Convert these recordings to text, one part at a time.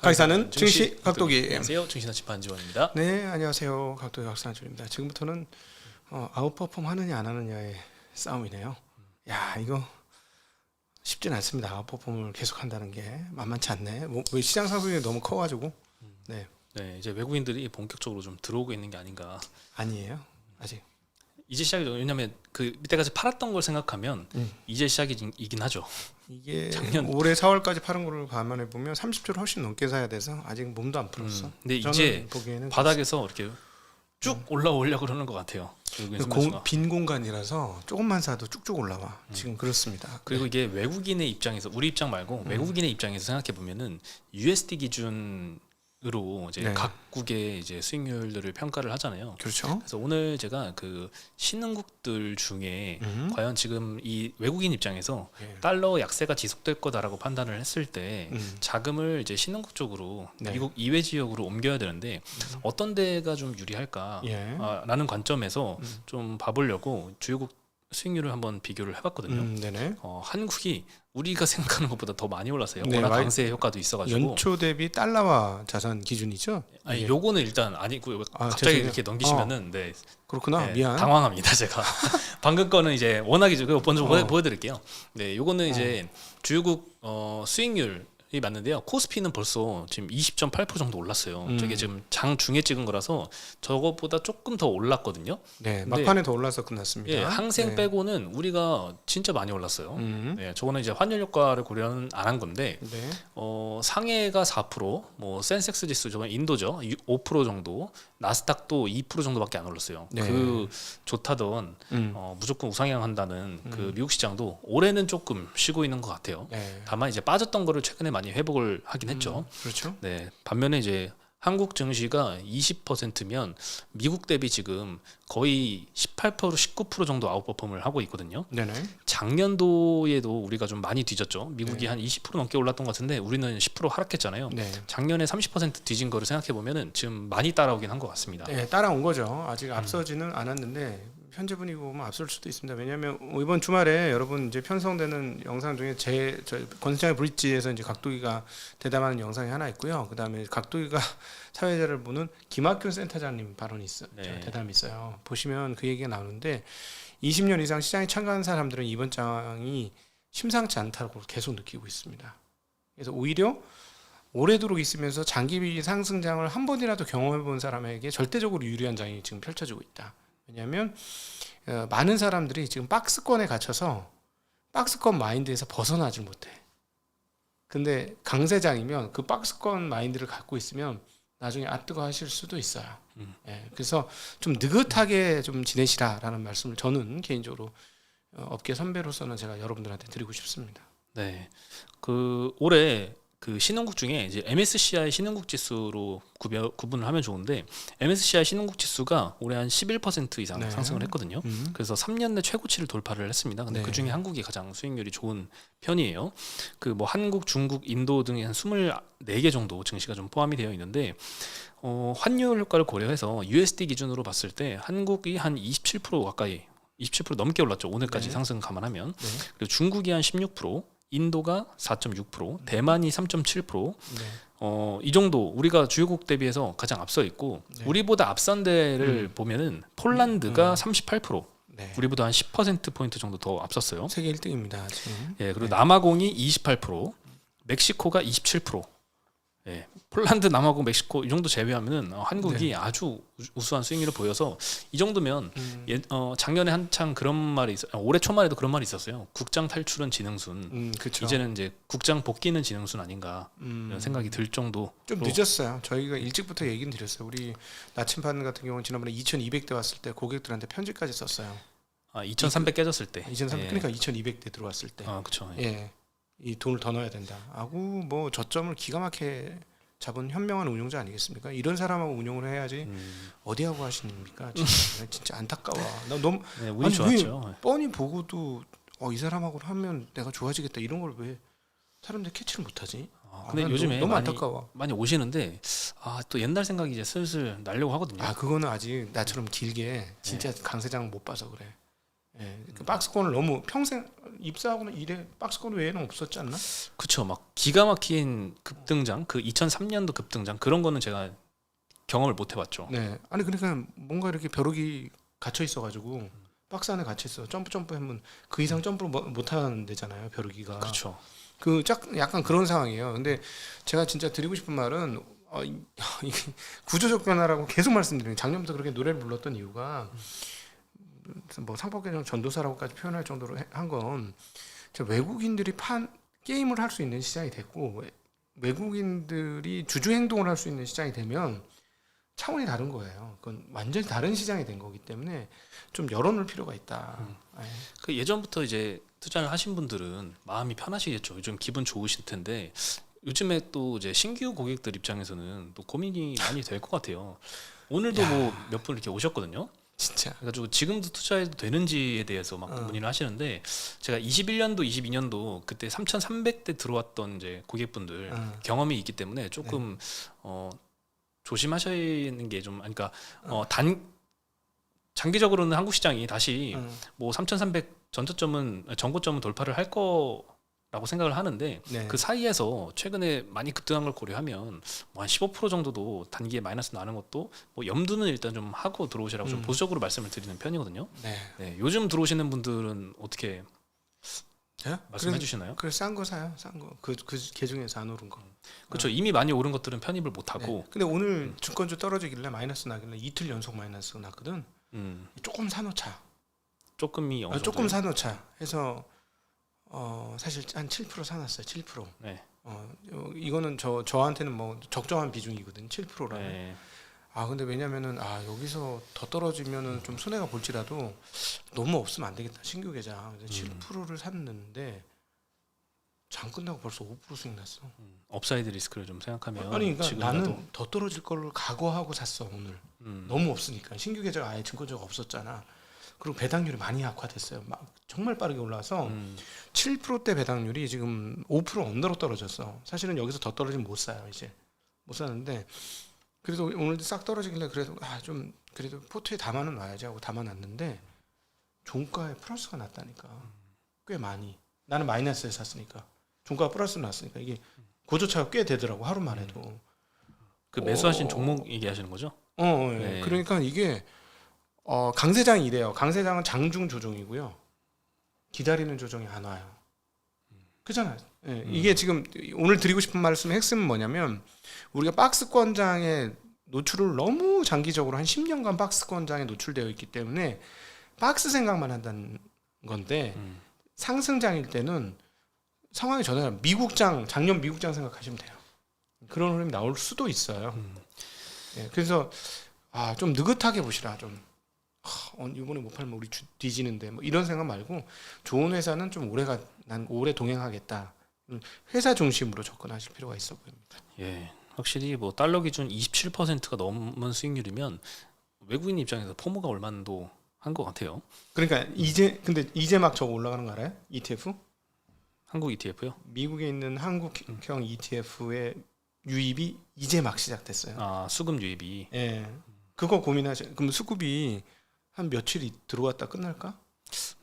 강의사는 증시 각도기. 안녕하세요. 증시나 집안지원입니다. 네, 안녕하세요. 각도의 각산주입니다. 지금부터는 어, 아웃퍼폼 하느냐 안 하느냐의 싸움이네요. 야, 이거 쉽진 않습니다. 아웃퍼폼을 계속 한다는 게 만만치 않네. 뭐, 뭐 시장 상승이 너무 커가지고 네, 네, 이제 외국인들이 본격적으로 좀 들어오고 있는 게 아닌가. 아니에요. 아직. 이제 시작이죠. 왜냐하면 그 이때까지 팔았던 걸 생각하면 음. 이제 시작이긴 하죠. 이게 작년- 올해 4월까지 파는 거를 감안해 보면 30조를 훨씬 넘게 사야 돼서 아직 몸도 안 풀었어. 음, 근데 이제 보기에는 바닥에서 이렇게 쭉 올라오려고 그러는 것 같아요. 그. 공, 빈 공간이라서 조금만 사도 쭉쭉 올라와. 지금 그렇습니다. 음. 그리고 이게 외국인의 입장에서 우리 입장 말고 음. 외국인의 입장에서 생각해 보면은 USD 기준 으로 이제 네. 각국의 이제 수익률들을 평가를 하잖아요. 그렇죠. 그래서 오늘 제가 그 신흥국들 중에 음. 과연 지금 이 외국인 입장에서 예. 달러 약세가 지속될 거다라고 판단을 했을 때 음. 자금을 이제 신흥국 쪽으로 네. 미국 이외 지역으로 옮겨야 되는데 어떤 데가 좀 유리할까? 예. 아, 라는 관점에서 음. 좀 봐보려고 주요국 수익률을 한번 비교를 해봤거든요. 음, 네네. 어, 한국이 우리가 생각하는 것보다 더 많이 올랐어요. 네, 워낙 강세 효과도 있어가지고. 연초 대비 달러화 자산 기준이죠? 아니 이게. 요거는 일단 아니고 아, 갑자기 죄송해요. 이렇게 넘기시면은 네, 그렇구나. 네, 미안. 당황합니다 제가 방금 거는 이제 워낙이죠 그거 먼저 보여, 어. 보여드릴게요 네 요거는 이제 주요국 어, 수익률 이 맞는데요 코스피는 벌써 지금 20.8% 정도 올랐어요 음. 저게 지금 장 중에 찍은 거라서 저것보다 조금 더 올랐거든요 네, 막판에 더 올라서 끝났습니다. 예 항생 네. 빼고는 우리가 진짜 많이 올랐어요 음. 네 저거는 이제 환율 효과를 고려는 안 한 건데 네. 어, 상해가 4%, 뭐 센섹스 지수 저건 인도죠. 5% 정도. 나스닥도 2% 정도밖에 안 올랐어요. 네. 그 좋다던 음. 어, 무조건 우상향한다는 그 미국 시장도 올해는 조금 쉬고 있는 것 같아요. 네. 다만 이제 빠졌던 거를 최근에 많이 회복을 하긴 했죠. 그렇죠. 네. 반면에 이제 한국 증시가 20%면 미국 대비 지금 거의 18% 19% 정도 아웃퍼폼을 하고 있거든요. 네네. 작년도에도 우리가 좀 많이 뒤졌죠. 미국이 네. 한20% 넘게 올랐던 것 같은데 우리는 10% 하락했잖아요. 네. 작년에 30% 뒤진 거를 생각해 보면은 지금 많이 따라오긴 한 것 같습니다. 네, 따라온 거죠. 음. 아직 앞서지는 않았는데 현재 분위기 보면 앞설 수도 있습니다. 왜냐하면 이번 주말에 여러분 이제 편성되는 영상 중에 제저 권수장의 브릿지에서 이제 각도기가 대담하는 영상이 하나 있고요. 그 다음에 각도기가 사회자를 보는 김학균 센터장님 발언이 있어, 네. 요 대담이 있어요. 보시면 그 얘기가 나오는데 20년 이상 시장에 참가한 사람들은 이번 장이 심상치 않다고 계속 느끼고 있습니다. 그래서 오히려 오래도록 있으면서 장기 상승장을 한 번이라도 경험해 본 사람에게 절대적으로 유리한 장이 지금 펼쳐지고 있다. 왜냐하면 어, 많은 사람들이 지금 박스권에 갇혀서 박스권 마인드에서 벗어나질 못해. 근데 강세장이면 그 박스권 마인드를 갖고 있으면 나중에 아 뜨거 하실 수도 있어요. 음. 예, 그래서 좀 느긋하게 좀 지내시라라는 말씀을 저는 개인적으로 어, 업계 선배로서는 제가 여러분들한테 드리고 싶습니다. 네. 그 올해 그 신흥국 중에 이제 MSCI 신흥국 지수로 구별, 구분을 하면 좋은데 MSCI 신흥국 지수가 올해 한 11% 이상 네. 상승을 했거든요. 음. 그래서 3년 내 최고치를 돌파를 했습니다. 근데 네. 그 중에 한국이 가장 수익률이 좋은 편이에요. 그 뭐 한국, 중국, 인도 등의 한 24개 정도 증시가 좀 포함이 되어 있는데 어, 환율 효과를 고려해서 USD 기준으로 봤을 때 한국이 한 27% 가까이 27% 넘게 올랐죠. 오늘까지 네. 상승 감안하면. 네. 그리고 중국이 한 16%, 인도가 4.6%, 대만이 3.7%. 네. 어, 이 정도 우리가 주요국 대비해서 가장 앞서 있고 네. 우리보다 앞선 데를 보면은 폴란드가 음. 38%, 네. 우리보다 한 10% 포인트 정도 더 앞섰어요. 세계 1등입니다. 지금. 예, 그리고 네. 남아공이 28%, 멕시코가 27%. 예, 폴란드, 남아공, 멕시코 이 정도 제외하면은 어, 한국이 네. 아주 우- 우수한 수익률을 보여서 이 정도면 음. 예, 어, 작년에 한창 그런 말이 있어, 아, 올해 초말에도 그런 말이 있었어요. 국장 탈출은 지능순. 음. 이제는 이제 국장 복귀는 지능순 아닌가 음, 이런 생각이 들 정도. 좀 늦었어요. 저희가 일찍부터 얘기는 드렸어요. 우리 나침반 같은 경우는 지난번에 2,200대 왔을 때 고객들한테 편지까지 썼어요. 아, 2,300 깨졌을 때. 2,300 예. 그러니까 2,200대 들어왔을 때. 아, 그렇죠. 예. 이 돈을 더 넣어야 된다. 하고 뭐 저점을 기가 막히게 잡은 현명한 운용자 아니겠습니까? 이런 사람하고 운용을 해야지 음, 어디 하고 하십니까? 진짜, 진짜 안타까워. 나 너무 네, 운이 아니, 좋았죠. 뻔히 보고도 어, 이 사람하고 하면 내가 좋아지겠다 이런 걸 왜 사람들이 캐치를 못하지? 아, 근데 아, 난 요즘에 너무 많이 안타까워. 많이 오시는데 아, 또 옛날 생각이 이제 슬슬 나려고 하거든요. 아 그거는 아직 나처럼 길게 네. 진짜 강세장 못 봐서 그래. 예, 그 박스권을 너무 평생 입사하고는 이래 박스권 외에는 없었지 않나? 그쵸 막 기가 막힌 급등장 그 2003년도 급등장 그런 거는 제가 경험을 못 해봤죠. 네. 아니 그러니까 뭔가 이렇게 벼룩이 갇혀 있어가지고 박스 안에 갇혀 있어. 점프 점프 하면 그 이상 점프를 못- 못 하는 데잖아요. 벼룩이가. 그렇죠. 그 짝 약간 그런 상황이에요. 근데 제가 진짜 드리고 싶은 말은 어, 이, 이게 구조적 변화라고 계속 말씀드리는 작년부터 그렇게 노래를 불렀던 이유가 뭐 상법개정 전도사라고까지 표현할 정도로 한 건 외국인들이 판 게임을 할 수 있는 시장이 됐고 외- 외국인들이 주주 행동을 할 수 있는 시장이 되면 차원이 다른 거예요. 그건 완전히 다른 시장이 된 거기 때문에 좀 열어놓을 필요가 있다. 예. 그 예전부터 이제 투자를 하신 분들은 마음이 편하시겠죠. 요즘 기분 좋으실 텐데 요즘에 또 이제 신규 고객들 입장에서는 또 고민이 많이 될 것 같아요. 오늘도 뭐 몇 분 이렇게 오셨거든요. 진짜. 그래가지고 지금도 투자해도 되는지에 대해서 막 어. 문의를 하시는데 제가 21년도, 22년도 그때 3,300대 들어왔던 이제 고객분들 어. 경험이 있기 때문에 조금 어, 조심하셔야 하는 게 좀 그러니까 어, 단 장기적으로는 한국 시장이 다시 어. 뭐3,300 전저점은 전고점은 돌파를 할 거 라고 생각을 하는데 네. 그 사이에서 최근에 많이 급등한 걸 고려하면 뭐 한 15% 정도도 단기에 마이너스 나는 것도 뭐 염두는 일단 좀 하고 들어오시라고 좀 음. 보수적으로 말씀을 드리는 편이거든요. 네. 네, 요즘 들어오시는 분들은 어떻게 예? 말씀해 주시나요? 그래 싼거 사요. 싼 거. 그그 계중에서 안 오른 거. 그렇죠. 이미 많이 오른 것들은 편입을 못 네. 하고 근데 오늘 증권주 떨어지길래 마이너스 나길래 이틀 연속 마이너스 났거든. 음, 조금 사놓자. 조금이 어느 아, 조금? 사놓자. 해서 어 사실 한 7% 사놨어요. 7%. 네. 어 어, 이거는 저 저한테는 뭐 적정한 비중이거든. 7%라. 네. 아 근데 왜냐면은 아 여기서 더 떨어지면은 좀 손해가 볼지라도 너무 없으면 안 되겠다. 신규 계좌. 그래서 음. 7%를 샀는데 장 끝나고 벌써 5% 수익 났어. 음, 업사이드 리스크를 좀 생각하면 아니 그러니까 나는 더 떨어질 걸 각오하고 샀어 오늘. 음, 너무 없으니까 신규 계좌가 아예 증권자가 없었잖아. 그리고 배당률이 많이 악화됐어요. 막 정말 빠르게 올라와서 음, 7%대 배당률이 지금 5% 언더로 떨어졌어. 사실은 여기서 더 떨어지면 못 사요 이제 못 사는데 그래도 오늘도 싹 떨어지길래 그래도 아좀 그래도 포트에 담아는 놔야지 하고 담아놨는데 종가에 플러스가 났다니까 꽤 많이 나는 마이너스에 샀으니까 종가가 플러스 났으니까 이게 고조차가 꽤 되더라고 하루만 해도 그 매수하신 어. 종목 얘기하시는 거죠? 어, 어, 예. 네. 그러니까 이게 어, 강세장이 이래요. 강세장은 장중 조정이고요. 기다리는 조정이 안 와요. 그잖아요. 예, 음. 이게 지금 오늘 드리고 싶은 말씀의 핵심은 뭐냐면 우리가 박스권장에 노출을 너무 장기적으로 한 10년간 박스권장에 노출되어 있기 때문에 박스 생각만 한다는 건데 음. 상승장일 때는 상황이 전해요. 미국장 작년 미국장 생각하시면 돼요. 그런 흐름이 나올 수도 있어요. 음. 예, 그래서 아 좀 느긋하게 보시라 좀 이번에 못 팔면 우리 주, 뒤지는데 뭐 이런 생각 말고 좋은 회사는 좀 오래가 난 오래 동행하겠다 음, 회사 중심으로 접근하실 필요가 있어 보입니다. 예, 확실히 뭐 달러 기준 27%가 넘은 수익률이면 외국인 입장에서 포모가 얼마도 한 것 같아요. 그러니까 이제 근데 이제 막 저거 올라가는 거 알아요? ETF 한국 ETF요? 미국에 있는 한국형 ETF의 유입이 이제 막 시작됐어요. 아 수금 유입이 예, 그거 고민하시. 그럼 수급이 한 며칠이 들어왔다 끝날까?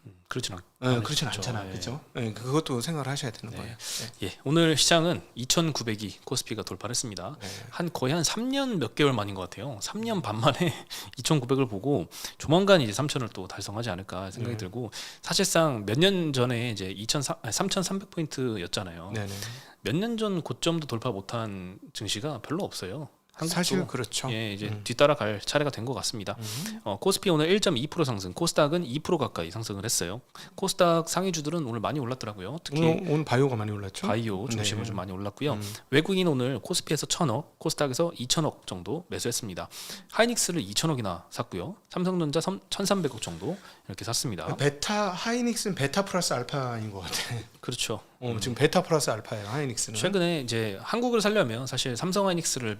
음, 그렇진 않. 예, 않을 그렇진 수 있죠. 않잖아, 예. 그렇죠? 예, 그것도 생각을 하셔야 되는 네. 거예요. 예, 오늘 시장은 2,900이 코스피가 돌파했습니다. 네. 한 거의 한 3년 몇 개월 만인 것 같아요. 3년 반 만에 2,900을 보고 조만간 이제 3,000을 또 달성하지 않을까 생각이 네. 들고 사실상 몇 년 전에 이제 2,300 포인트였잖아요. 네 네. 몇년 전 고점도 돌파 못한 증시가 별로 없어요. 사실 그렇죠. 예, 이제 음. 뒤따라갈 차례가 된 것 같습니다. 음. 어, 코스피 오늘 1.2% 상승, 코스닥은 2% 가까이 상승을 했어요. 코스닥 상위주들은 오늘 많이 올랐더라고요. 특히 오늘, 오늘 바이오가 많이 올랐죠? 바이오 중심으로 네. 좀 많이 올랐고요. 음. 외국인 오늘 코스피에서 1,000억, 코스닥에서 2,000억 정도 매수했습니다. 하이닉스를 2,000억이나 샀고요. 삼성전자 1,300억 정도 이렇게 샀습니다. 베타 하이닉스는 베타 플러스 알파인 것 같아. 그렇죠. 어, 음. 지금 베타 플러스 알파예요. 하이닉스는. 최근에 이제 한국을 살려면 사실 삼성 하이닉스를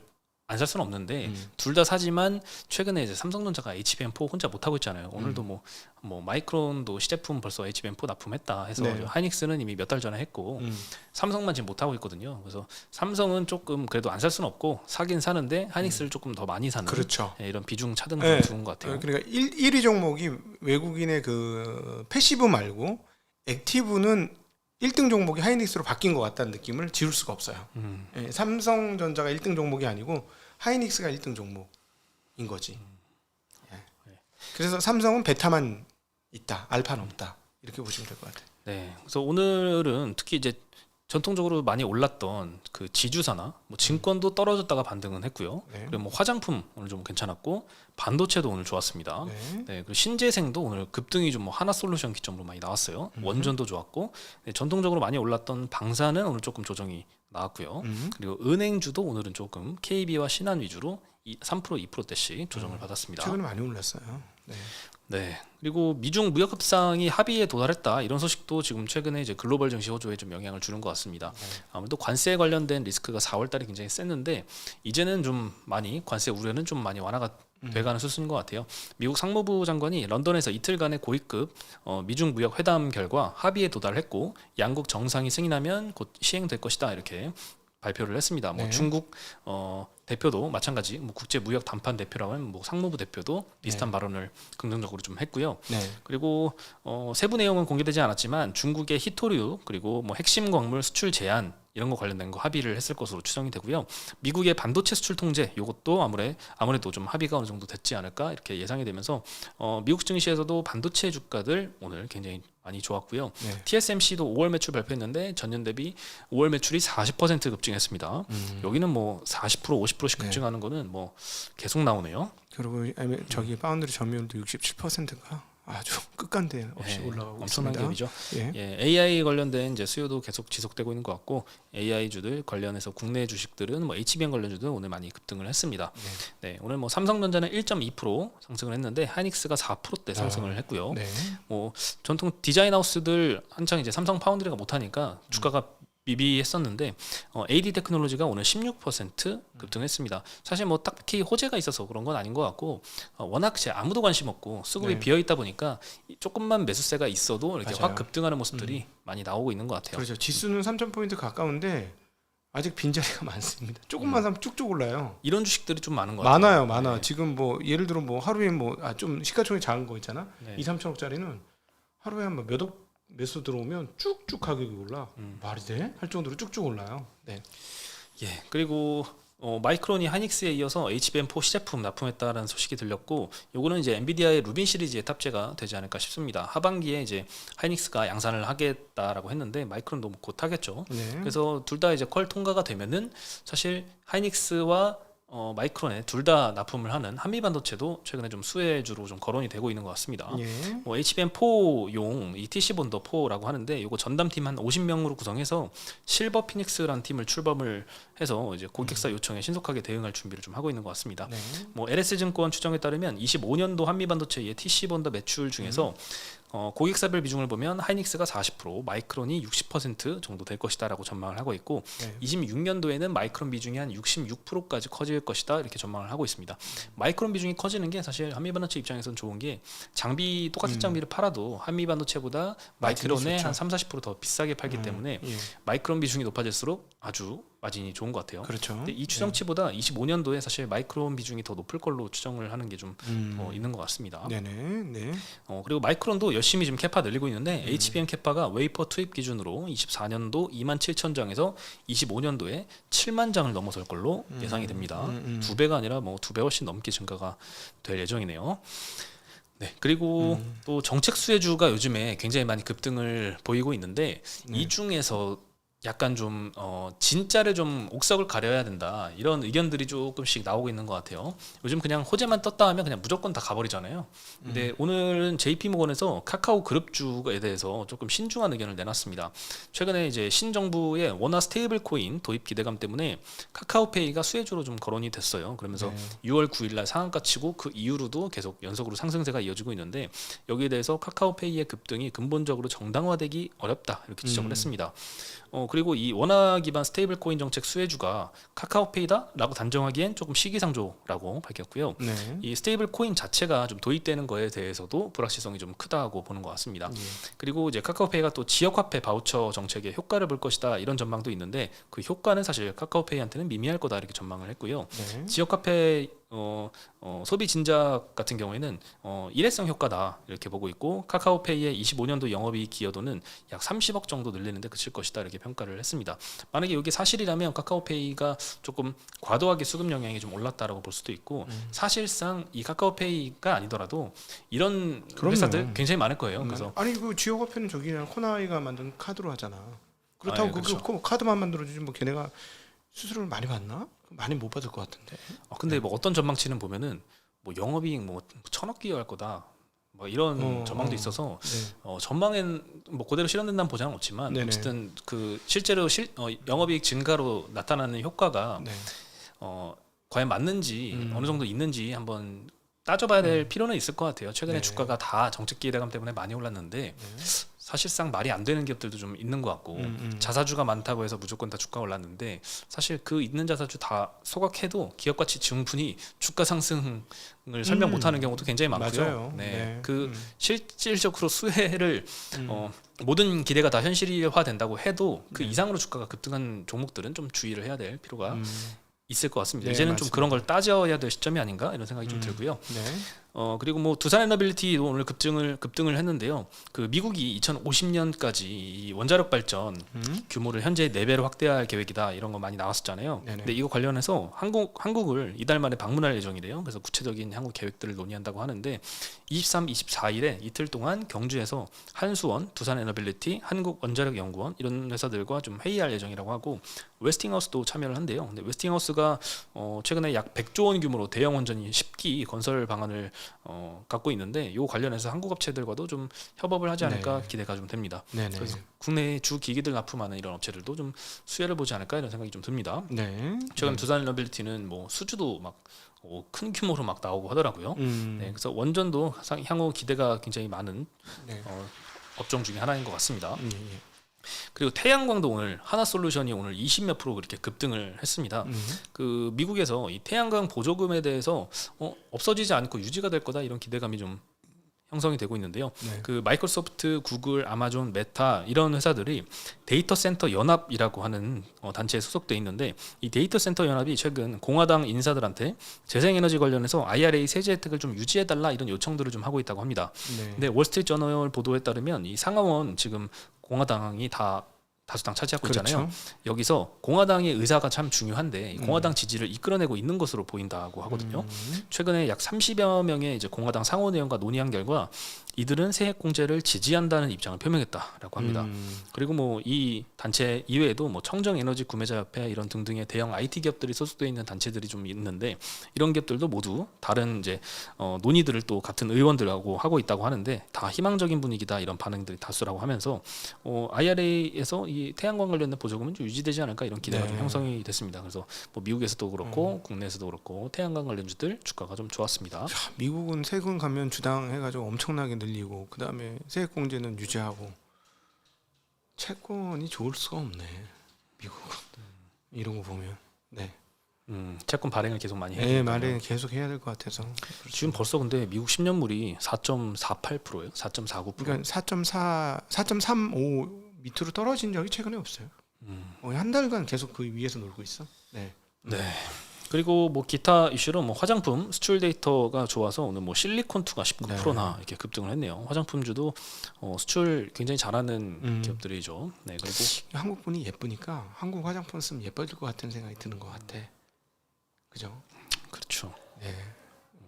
안 살 수는 없는데 음. 둘다 사지만 최근에 이제 삼성전자가 HBM4 혼자 못 하고 있잖아요. 오늘도 음. 뭐, 뭐 마이크론도 시제품 벌써 HBM4 납품했다 해서 네. 하이닉스는 이미 몇 달 전에 했고 음. 삼성만 지금 못 하고 있거든요. 그래서 삼성은 조금 그래도 안 살 수는 없고 사긴 사는데 하이닉스를 조금 더 많이 사는 그렇죠. 예, 이런 비중 차등 네. 좀 좋은 것 같아요. 어, 그러니까 1, 1위 종목이 외국인의 그 패시브 말고 액티브는 1등 종목이 하이닉스로 바뀐 것 같다는 느낌을 지울 수가 없어요. 음. 예, 삼성전자가 1등 종목이 아니고 하이닉스가 1등 종목인 거지. 예. 네. 그래서 삼성은 베타만 있다, 알파는 없다 이렇게 보시면 될 것 같아요. 네. 그래서 오늘은 특히 이제 전통적으로 많이 올랐던 그 지주사나 뭐 증권도 떨어졌다가 반등은 했고요. 네. 그리고 뭐 화장품 오늘 좀 괜찮았고 반도체도 오늘 좋았습니다. 네. 네, 그리고 신재생도 오늘 급등이 좀 뭐 하나 솔루션 기점으로 많이 나왔어요. 음. 원전도 좋았고 네, 전통적으로 많이 올랐던 방사는 오늘 조금 조정이 나왔고요. 음. 그리고 은행주도 오늘은 조금 KB와 신한 위주로 이- 3% 2%대씩 조정을 받았습니다. 음. 최근에 많이 올랐어요. 네. 네. 그리고 미중 무역 협상이 합의에 도달했다 이런 소식도 지금 최근에 이제 글로벌 증시 호조에 좀 영향을 주는 것 같습니다. 네. 아무래도 관세에 관련된 리스크가 4월달에 굉장히 셌는데 이제는 좀 많이 관세 우려는 좀 많이 완화가 음. 돼가는 수순인 것 같아요. 미국 상무부 장관이 런던에서 이틀간의 고위급 어, 미중 무역 회담 결과 합의에 도달했고 양국 정상이 승인하면 곧 시행될 것이다 이렇게 발표를 했습니다. 뭐 네. 중국 어, 대표도 마찬가지 뭐 국제 무역 담판 대표라고 하면 뭐 상무부 대표도 비슷한 네. 발언을 긍정적으로 좀 했고요. 네. 그리고 어, 세부 내용은 공개되지 않았지만 중국의 히토류 그리고 뭐 핵심 광물 수출 제한 이런 거 관련된 거 합의를 했을 것으로 추정이 되고요. 미국의 반도체 수출 통제 이것도 아무래 아무래도 좀 합의가 어느 정도 됐지 않을까 이렇게 예상이 되면서 어, 미국 증시에서도 반도체 주가들 오늘 굉장히 많이 좋았고요. 네. TSMC도 5월 매출 발표했는데 전년 대비 5월 매출이 40% 급증했습니다. 음. 여기는 뭐 40% 50%씩 네. 급증하는 거는 뭐 계속 나오네요. 그리고 아니, 저기 파운드리 점유율도 67%가 아주 끝간데 없이 예, 올라가고 엄청난 있습니다. 기업이죠. 예. 예, AI 관련된 이제 수요도 계속 지속되고 있는 것 같고 AI 주들 관련해서 국내 주식들은 뭐 HBM 관련주도 오늘 많이 급등을 했습니다. 네, 오늘 뭐 삼성전자는 1.2% 상승을 했는데 하이닉스가 4%대 상승을 했고요. 네. 뭐 전통 디자인 하우스들 한창 이제 삼성 파운드리가 못하니까 주가가 미비했었는데 어, AD 테크놀로지가 오늘 16% 급등했습니다. 사실 뭐 딱히 호재가 있어서 그런 건 아닌 것 같고 어, 워낙 제 아무도 관심 없고 수급이 네. 비어 있다 보니까 이- 조금만 매수세가 있어도 이렇게 맞아요. 음. 확 급등하는 모습들이 많이 나오고 있는 것 같아요. 그렇죠. 지수는 3,000포인트 가까운데 아직 빈자리가 많습니다. 조금만 사면 쭉쭉 올라요. 이런 주식들이 좀 많은 것 같아요. 많아요, 많아. 네. 지금 뭐 예를 들어 뭐 하루에 뭐아좀 시가총액 작은 거 있잖아. 네. 2, 3천억짜리는 하루에 한 몇억 매수 들어오면 쭉쭉 가격이 올라. 음. 말이 돼? 할 정도로 쭉쭉 올라요. 네. 예, 그리고 어, 마이크론이 하이닉스에 이어서 HBM4 시제품 납품했다라는 소식이 들렸고 요거는 이제 엔비디아의 루빈 시리즈에 탑재가 되지 않을까 싶습니다. 하반기에 이제 하이닉스가 양산을 하겠다라고 했는데 마이크론도 뭐곧 하겠죠. 네. 그래서 둘 다 이제 퀄 통과가 되면은 사실 하이닉스와 어, 마이크론에 둘 다 납품을 하는 한미 반도체도 최근에 좀 수혜주로 좀 거론이 되고 있는 것 같습니다. 예. 뭐 HBM4용 이 TC 본더 4라고 하는데 이거 전담팀 한 50명으로 구성해서 실버 피닉스라는 팀을 출범을 해서 이제 고객사 요청에 신속하게 대응할 준비를 좀 하고 있는 것 같습니다. 네. 뭐 LS 증권 추정에 따르면 25년도 한미 반도체의 TC 본더 매출 중에서 어, 고객사별 비중을 보면 하이닉스가 40%, 마이크론이 60% 정도 될 것이다라고 전망을 하고 있고 네. 26년도에는 마이크론 비중이 한 66%까지 커질 것이다 이렇게 전망을 하고 있습니다. 마이크론 비중이 커지는 게 사실 한미 반도체 입장에서는 좋은 게 장비 똑같은 음. 장비를 팔아도 한미 반도체보다 마이크론에. 한 3, 40%더 비싸게 팔기 음, 때문에 예. 마이크론 비중이 높아질수록 아주 마진이 좋은 것 같아요. 그렇죠. 근데 이 추정치보다 25년도에 사실 마이크론 비중이 더 높을 걸로 추정을 하는 게좀 음. 어, 있는 것 같습니다. 네네. 네. 어, 그리고 마이크론도 열심히 지금 캐파 늘리고 있는데 음. HBM 캐파가 웨이퍼 투입 기준으로 24년도 2만 7천 장에서 25년도에 7만 장을 넘어설 걸로 음. 예상이 됩니다. 음, 음. 두 배가 아니라 뭐 두 배 훨씬 넘게 증가가 될 예정이네요. 네 그리고 음. 또 정책 수혜주가 요즘에 굉장히 많이 급등을 보이고 있는데 네. 이 중에서 약간 좀 어, 진짜를 좀 옥석을 가려야 된다 이런 의견들이 조금씩 나오고 있는 것 같아요. 요즘 그냥 호재만 떴다 하면 그냥 무조건 다 가버리잖아요. 근데 오늘은 JP 모건에서 카카오 그룹주에 대해서 조금 신중한 의견을 내놨습니다. 최근에 이제 신정부의 원화 스테이블 코인 도입 기대감 때문에 카카오페이가 수혜주로 좀 거론이 됐어요. 그러면서 네. 6월 9일 날 상한가 치고 그 이후로도 계속 연속으로 상승세가 이어지고 있는데 여기에 대해서 카카오페이의 급등이 근본적으로 정당화되기 어렵다 이렇게 지적을 음. 했습니다. 어어 그리고 이 원화 기반 스테이블 코인 정책 수혜주가 카카오페이다라고 단정하기엔 조금 시기상조라고 밝혔고요. 네. 이 스테이블 코인 자체가 좀 도입되는 거에 대해서도 불확실성이 좀 크다고 보는 것 같습니다. 예. 그리고 이제 카카오페이가 또 지역 화폐 바우처 정책에 효과를 볼 것이다 이런 전망도 있는데 그 효과는 사실 카카오페이한테는 미미할 거다 이렇게 전망을 했고요. 네. 지역 화폐 어, 어, 소비 진작 같은 경우에는 어, 일회성 효과다 이렇게 보고 있고 카카오페이의 25년도 영업이익 기여도는 약 30억 정도 늘리는데 그칠 것이다 이렇게 평가를 했습니다. 만약에 이게 사실이라면 카카오페이가 조금 과도하게 수급 영향이 좀 올랐다라고 볼 수도 있고 음. 사실상 이 카카오페이가 아니더라도 이런 그럼요. 회사들 굉장히 많을 거예요. 그래서 아니 그 지역 화폐는 저기 그냥 호나이가 만든 카드로 하잖아. 그렇다고 아, 예, 그, 그렇죠. 그 카드만 만들어주지 뭐 걔네가 수수료를 많이 받나? 많이 못 받을 것 같은데. 어, 근데 뭐 어떤 전망치는 보면은 뭐 영업이익 뭐 천억 기여할 거다. 뭐 이런 어, 전망도 어. 있어서 네. 어, 전망엔 뭐 그대로 실현된다는 보장은 없지만 네네. 어쨌든 그 실제로 실, 어, 영업이익 증가로 나타나는 효과가 네. 어, 과연 맞는지 음. 어느 정도 있는지 한번 따져봐야 될 필요는 있을 것 같아요. 최근에 네. 주가가 다 정책 기대감 때문에 많이 올랐는데 네. 사실상 말이 안 되는 기업들도 좀 있는 것 같고 음, 음. 자사주가 많다고 해서 무조건 다 주가 올랐는데 사실 그 있는 자사주 다 소각해도 기업 가치 증분이 주가 상승을 설명 음. 못하는 경우도 굉장히 많고요. 맞아요. 네, 네. 그 음. 실질적으로 수혜를 음. 어, 모든 기대가 다 현실화 된다고 해도 그 네. 이상으로 주가가 급등한 종목들은 좀 주의를 해야 될 필요가 음. 있을 것 같습니다. 네, 이제는 좀 맞습니다. 그런 걸 따져야 될 시점이 아닌가 이런 생각이 좀 음. 들고요. 네. 어 그리고 뭐 두산 에너빌리티도 오늘 급등을 급등을 했는데요. 그 미국이 2050년까지 이 원자력 발전 음. 규모를 현재 4배로 확대할 계획이다 이런 거 많이 나왔었잖아요. 네네. 근데 이거 관련해서 한국 한국을 이달 말에 방문할 예정이래요. 그래서 구체적인 향후 계획들을 논의한다고 하는데 23, 24일에 이틀 동안 경주에서 한수원, 두산 에너빌리티, 한국 원자력 연구원 이런 회사들과 좀 회의할 예정이라고 하고 웨스팅하우스도 참여를 한대요. 근데 웨스팅하우스가 어 최근에 약 100조 원 규모로 대형 원전이 10기 건설 방안을 어 갖고 있는데 요 관련해서 한국 업체들과도 좀 협업을 하지 않을까 네. 기대가 좀 됩니다. 네네. 그래서 국내 주 기기들 납품하는 이런 업체들도 좀 수혜를 보지 않을까 이런 생각이 좀 듭니다. 네. 최근 두산 러빌리티는 뭐 수주도 막 큰 규모로 막 나오고 하더라고요. 음. 네, 그래서 원전도 상- 향후 기대가 굉장히 많은 네. 어, 업종 중에 하나인 것 같습니다. 음, 예. 그리고 태양광도 오늘 하나솔루션이 오늘 20몇 프로 그렇게 급등을 했습니다. 음. 그 미국에서 이 태양광 보조금에 대해서 어, 없어지지 않고 유지가 될 거다 이런 기대감이 좀 형성이 되고 있는데요. 네. 그 마이크로소프트, 구글, 아마존, 메타 이런 회사들이 데이터 센터 연합이라고 하는 어, 단체에 소속돼 있는데 이 데이터 센터 연합이 최근 공화당 인사들한테 재생에너지 관련해서 IRA 세제 혜택을 좀 유지해 달라 이런 요청들을 좀 하고 있다고 합니다. 네. 근데 월스트리트 저널 보도에 따르면 이 상하원 지금 공화당이 다 다수당 차지하고 있잖아요. 그렇죠. 여기서 공화당의 의사가 참 중요한데 이 음. 공화당 지지를 이끌어내고 있는 것으로 보인다고 하거든요. 음. 최근에 약 30여 명의 이제 공화당 상원 의원과 논의한 결과 이들은 세액 공제를 지지한다는 입장을 표명했다라고 합니다. 음. 그리고 뭐 이 단체 이외에도 뭐 청정 에너지 구매자 협회 이런 등등의 대형 IT 기업들이 소속되어 있는 단체들이 좀 있는데 이런 기업들도 모두 다른 이제 어, 논의들을 또 같은 의원들하고 하고 있다고 하는데 다 희망적인 분위기다 이런 반응들이 다수라고 하면서 어, IRA에서 이 태양광 관련된 보조금은 좀 유지되지 않을까 이런 기대가 네. 좀 형성이 됐습니다. 그래서 뭐 미국에서도 그렇고 국내에서도 그렇고 태양광 관련주들 주가가 좀 좋았습니다. 야, 미국은 세금 감면 주당 해가지고 엄청나게 늘리고 그 다음에 세액 공제는 유지하고 채권이 좋을 수가 없네. 미국은 이런 거 보면 네. 음, 채권 발행을 계속 많이 해야 네. 말에 계속 해야 될 것 같아서 지금 벌써 근데 미국 10년물이 4.48%예요. 4.49%. 그러니까 4.4 4.35 밑으로 떨어진 적이 최근에 없어요. 음. 거의 한 달간 계속 그 위에서 놀고 있어. 네. 네. 그리고 뭐 기타 이슈로 뭐 화장품 수출 데이터가 좋아서 오늘 뭐 실리콘투가 19%나 이렇게 급등을 했네요. 화장품주도 어, 수출 굉장히 잘하는 음. 기업들이죠. 네. 그리고 한국 분이 예쁘니까 한국 화장품 쓰면 예뻐질 것 같은 생각이 드는 것 같아. 그죠? 그렇죠. 네.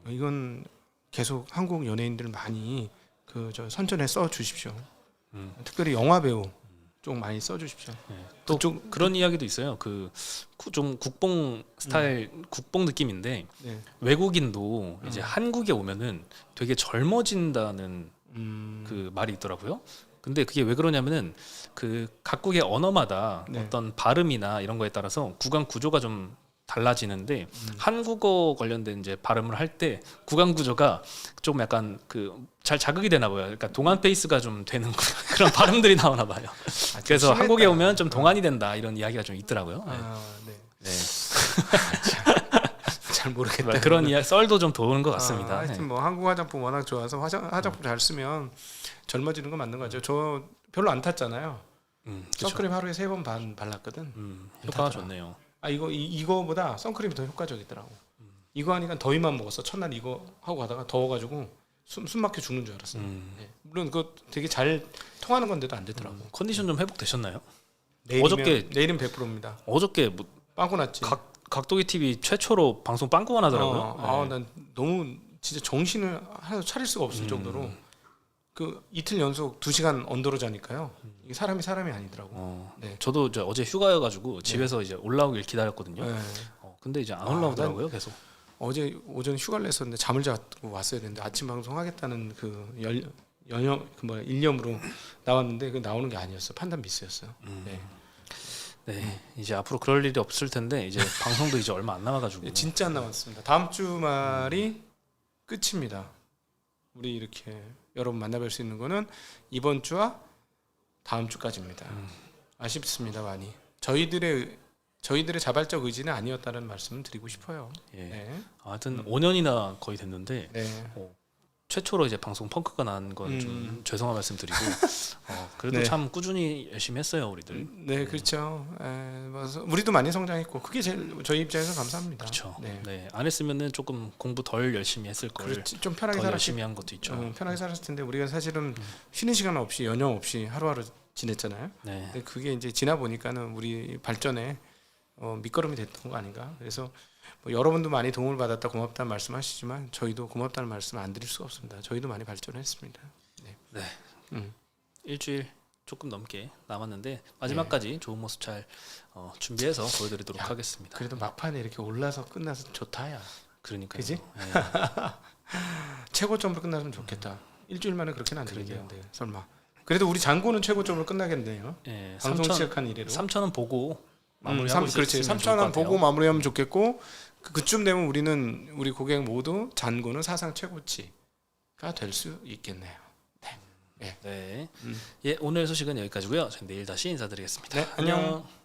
이건 계속 한국 연예인들 많이 그 저 선전에 써 주십시오. 음. 특별히 영화 배우 좀 많이 써 주십시오. 네. 또 그쪽 그런 이야기도 있어요. 그 좀 국뽕 스타일 음. 국뽕 느낌인데 네. 외국인도 이제 음. 한국에 오면은 되게 젊어진다는 음. 그 말이 있더라고요. 근데 그게 왜 그러냐면은 그 각국의 언어마다 네. 어떤 발음이나 이런 거에 따라서 구강 구조가 좀 달라지는데 음. 한국어 관련된 이제 발음을 할 때 구강 구조가 좀 약간 그 잘 자극이 되나 봐요. 그러니까 동안 페이스가 좀 되는 그런 발음들이 나오나 봐요. 아, 좀 그래서 심했다. 한국에 오면 좀 동안이 된다 이런 이야기가 좀 있더라고요. 네. 아, 네. 네. 잘 모르겠다. 그런 이야 썰도 좀 도는 것 같습니다. 아, 하여튼 네. 뭐 한국 화장품 워낙 좋아서 화장 화장품 잘 쓰면 젊어지는 거 맞는 거죠. 저 별로 안 탔잖아요. 음. 선크림 하루에 세 번 반 발랐거든. 음, 효과가 좋네요. 아 이거 이, 이거보다 선크림이 더 효과적이더라고. 이거 하니까 더위만 먹었어. 첫날 이거 하고 가다가 더워가지고 숨, 숨 막혀 죽는 줄 알았어. 음. 네. 물론 그거 되게 잘 통하는 건데도 안 되더라고. 컨디션 좀 회복되셨나요? 내일이면, 어저께- 내일은 100%입니다. 어저께 뭐 빵꾸 났지. 각 각도기 TV 최초로 방송 빵꾸가 나더라고요. 어, 아, 네. 난 너무 진짜 정신을 하나도 차릴 수가 없을 음. 정도로 그 이틀 연속 2 시간 언더로 자니까요. 이게 사람이 사람이 아니더라고. 어, 네. 저도 이제 어제 휴가여가지고 집에서 이제 올라오길 기다렸거든요. 네. 어, 근데 이제 안 아, 올라오더라고요. 계속. 어제 오전 휴가를 냈었는데 잠을 자고 왔어야 되는데 아침 방송 하겠다는 그 열, 연영 그 뭐야 일념으로 나왔는데 그 나오는 게 아니었어 판단 미스였어요. 음. 네. 네, 이제 앞으로 그럴 일이 없을 텐데 이제 방송도 이제 얼마 안 남아가지고. 예, 진짜 안 남았습니다. 다음 주말이 끝입니다. 우리 이렇게 여러분 만나뵐 수 있는 거는 이번 주와 다음 주까지입니다. 음. 아쉽습니다 많이. 저희들의 저희들의 자발적 의지는 아니었다는 말씀을 드리고 싶어요. 예. 네. 하여튼 5년이나 거의 됐는데 네. 최초로 이제 방송 펑크가 난 건좀 음. 죄송한 말씀드리고 어, 그래도 네. 참 꾸준히 열심히 했어요 우리들. 네, 그렇죠. 에, 뭐, 우리도 많이 성장했고 그게 제일 저희 입장에서 감사합니다. 그렇죠. 네. 네. 안 했으면은 조금 공부 덜 열심히 했을 걸. 그렇지. 좀더 편하게 살았지. 열심히 한 것도 있죠. 어, 편하게 살았을 텐데 우리가 사실은 쉬는 시간 없이 연영 없이 하루하루 지냈잖아요. 네. 근데 그게 이제 지나 보니까는 우리 발전에 어, 밑거름이 됐던 거 아닌가. 그래서 뭐 여러분도 많이 도움을 받았다 고맙다는 말씀하시지만 저희도 고맙다는 말씀 안 드릴 수가 없습니다. 저희도 많이 발전했습니다. 네. 네. 음. 일주일 조금 넘게 남았는데 마지막까지 좋은 모습 잘 어, 준비해서 보여드리도록 야, 하겠습니다. 그래도 막판에 이렇게 올라서 끝나서 좋다야. 그러니까 그지? 최고점으로 끝났으면 좋겠다. 일주일 만에 그렇게는 안. 되겠는데 설마. 그래도 우리 장고는 최고점으로 끝나겠네요. 예, 방송 3천 시작한 이래로. 3천은 보고 음, 마무리하고 삼- 있 그렇지. 3천원 보고 마무리하면 좋겠고 그, 그쯤 되면 우리는 우리 고객 모두 잔고는 사상 최고치가 될 수 있겠네요. 네. 음. 예, 오늘 소식은 여기까지고요. 저는 내일 다시 인사드리겠습니다. 네, 안녕.